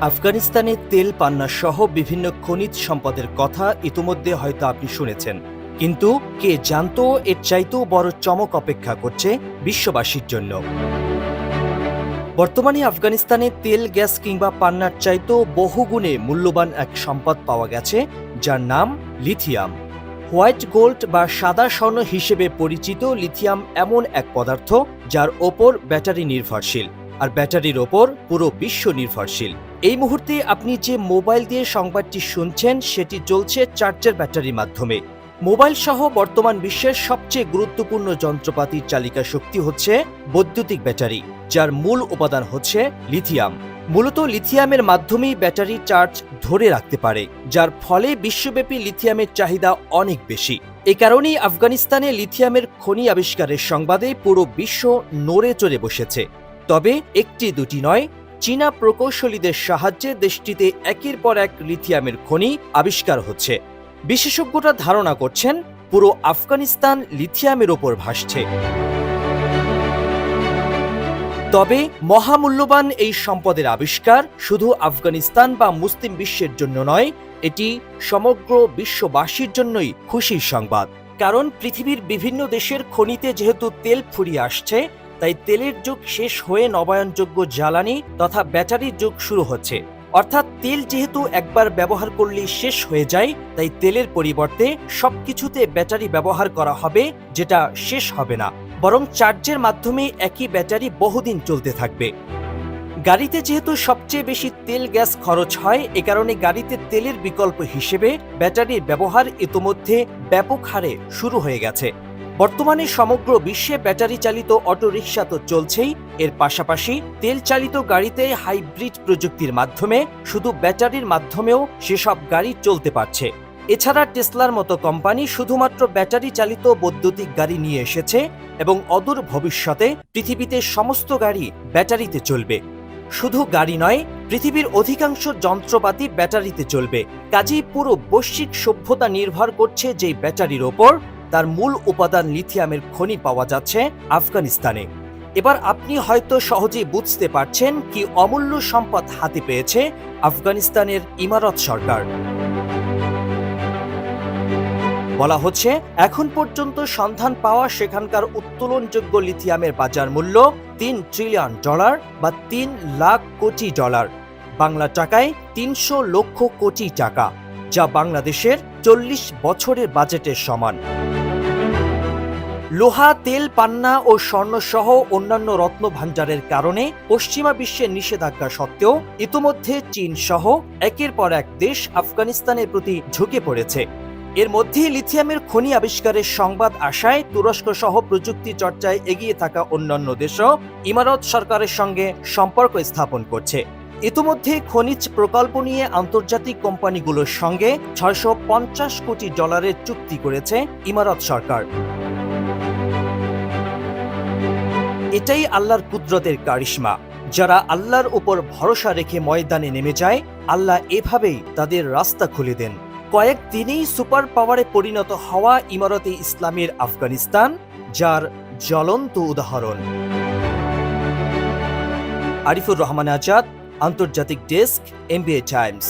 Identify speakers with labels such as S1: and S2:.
S1: আফগানিস্তানে তেল পান্না সহ বিভিন্ন খনিজ সম্পদের কথা ইতিমধ্যে হয়তো আপনি শুনেছেন। কিন্তু কে জানতো, এর চাইতেও বড় চমক অপেক্ষা করছে বিশ্ববাসীর জন্য। বর্তমানে আফগানিস্তানে তেল, গ্যাস কিংবা পান্নার চাইতেও বহুগুণে মূল্যবান এক সম্পদ পাওয়া গেছে, যার নাম লিথিয়াম। হোয়াইট গোল্ড বা সাদা স্বর্ণ হিসেবে পরিচিত লিথিয়াম এমন এক পদার্থ, যার ওপর ব্যাটারি নির্ভরশীল। আর ব্যাটারির ওপর পুরো বিশ্ব নির্ভরশীল। এই মুহূর্তে আপনি যে মোবাইল দিয়ে সংবাদটি শুনছেন, সেটি চলছে চার্জের ব্যাটারির মাধ্যমে। মোবাইল সহ বর্তমান বিশ্বের সবচেয়ে গুরুত্বপূর্ণ যন্ত্রপাতির চালিকা শক্তি হচ্ছে বৈদ্যুতিক ব্যাটারি, যার মূল উপাদান হচ্ছে লিথিয়াম। মূলত লিথিয়ামের মাধ্যমেই ব্যাটারি চার্জ ধরে রাখতে পারে, যার ফলে বিশ্বব্যাপী লিথিয়ামের চাহিদা অনেক বেশি। এ কারণেই আফগানিস্তানে লিথিয়ামের খনি আবিষ্কারের সংবাদে পুরো বিশ্ব নড়ে চড়ে বসেছে। তবে একটি দুটি নয়, চীনা প্রকৌশলীদের সাহায্যে দেশটিতে একের পর এক লিথিয়ামের খনি আবিষ্কার হচ্ছে। বিশেষজ্ঞরা ধারণা করছেন, পুরো আফগানিস্তান লিথিয়ামের ওপর ভাসছে। তবে মহামূল্যবান এই সম্পদের আবিষ্কার শুধু আফগানিস্তান বা মুসলিম বিশ্বের জন্য নয়, এটি সমগ্র বিশ্ববাসীর জন্যই খুশির সংবাদ। কারণ পৃথিবীর বিভিন্ন দেশের খনিতে যেহেতু তেল ফুরিয়ে আসছে তাই তেলের যুগ শেষ হয়ে নবায়নযোগ্য জ্বালানি তথা ব্যাটারির যুগ শুরু হচ্ছে। অর্থাৎ তেল যেহেতু একবার ব্যবহার করলেই শেষ হয়ে যায়, তাই তেলের পরিবর্তে সবকিছুতে ব্যাটারি ব্যবহার করা হবে, যেটা শেষ হবে না। বরং চার্জের মাধ্যমে একই ব্যাটারি বহুদিন চলতে থাকবে। গাড়িতে যেহেতু সবচেয়ে বেশি তেল গ্যাস খরচ হয়, এ কারণে গাড়িতে তেলের বিকল্প হিসেবে ব্যাটারির ব্যবহার ইতোমধ্যে ব্যাপক হারে শুরু হয়ে গেছে। বর্তমানে সমগ্র বিশ্বে ব্যাটারি চালিত অটোরিকশা তো চলছেই। এর পাশাপাশি তেল চালিত গাড়িতে হাইব্রিড প্রযুক্তির মাধ্যমে শুধু ব্যাটারির মাধ্যমেও সেসব গাড়ি চলতে পারছে। এছাড়া টেসলার মতো কোম্পানি শুধুমাত্র ব্যাটারি চালিত বৈদ্যুতিক গাড়ি নিয়ে এসেছে এবং অদূর ভবিষ্যতে পৃথিবীতে সমস্ত গাড়ি ব্যাটারিতে চলবে। শুধু গাড়ি নয়, পৃথিবীর অধিকাংশ যন্ত্রপাতি ব্যাটারিতে চলবে। কাজেই পুরো বৈশ্বিক সভ্যতা নির্ভর করছে যেই ব্যাটারির ওপর। তার মূল উপাদান লিথিয়ামের খনি পাওয়া যাচ্ছে আফগানিস্তানে। এবার আপনি হয়তো সহজেই বুঝতে পারছেন কি অমূল্য সম্পদ হাতে পেয়েছে আফগানিস্তানের ইমারত সরকার। বলা হচ্ছে, এখন পর্যন্ত সন্ধান পাওয়া সেখানকার উত্তোলনযোগ্য লিথিয়ামের বাজার মূল্য তিন ট্রিলিয়ন ডলার বা তিন লাখ কোটি ডলার। বাংলা টাকায় তিনশো লক্ষ কোটি টাকা, যা বাংলাদেশের চল্লিশ বছরের বাজেটের সমান। লোহা, তেল, পান্না ও স্বর্ণসহ অন্যান্য রত্ন ভাণ্ডারের কারণে পশ্চিমা বিশ্বের নিষেধাজ্ঞা সত্ত্বেও ইতোমধ্যে চীন সহ একের পর এক দেশ আফগানিস্তানের প্রতি ঝুঁকে পড়েছে। এর মধ্যে লিথিয়ামের খনি আবিষ্কারের সংবাদ আসায় তুরস্ক সহ প্রযুক্তি চর্চায় এগিয়ে থাকা অন্যান্য দেশও ইমারত সরকারের সঙ্গে সম্পর্ক স্থাপন করছে। ইতোমধ্যে খনিজ প্রকল্প নিয়ে আন্তর্জাতিক কোম্পানিগুলোর সঙ্গে ছয়শো পঞ্চাশ কোটি ডলারের চুক্তি করেছে ইমারত সরকার। এটাই আল্লাহর কুদরতের কারিশমা। যারা আল্লাহর উপর ভরসা রেখে ময়দানে নেমে যায়, আল্লাহ এভাবেই তাদের রাস্তা খুলে দেন। কয়েক দিনেই সুপার পাওয়ারে পরিণত হওয়া ইমারতে ইসলামের আফগানিস্তান, যার জ্বলন্ত উদাহরণ। আরিফুর রহমান আজাদ, আন্তর্জাতিক ডেস্ক, এমবিএ টাইমস।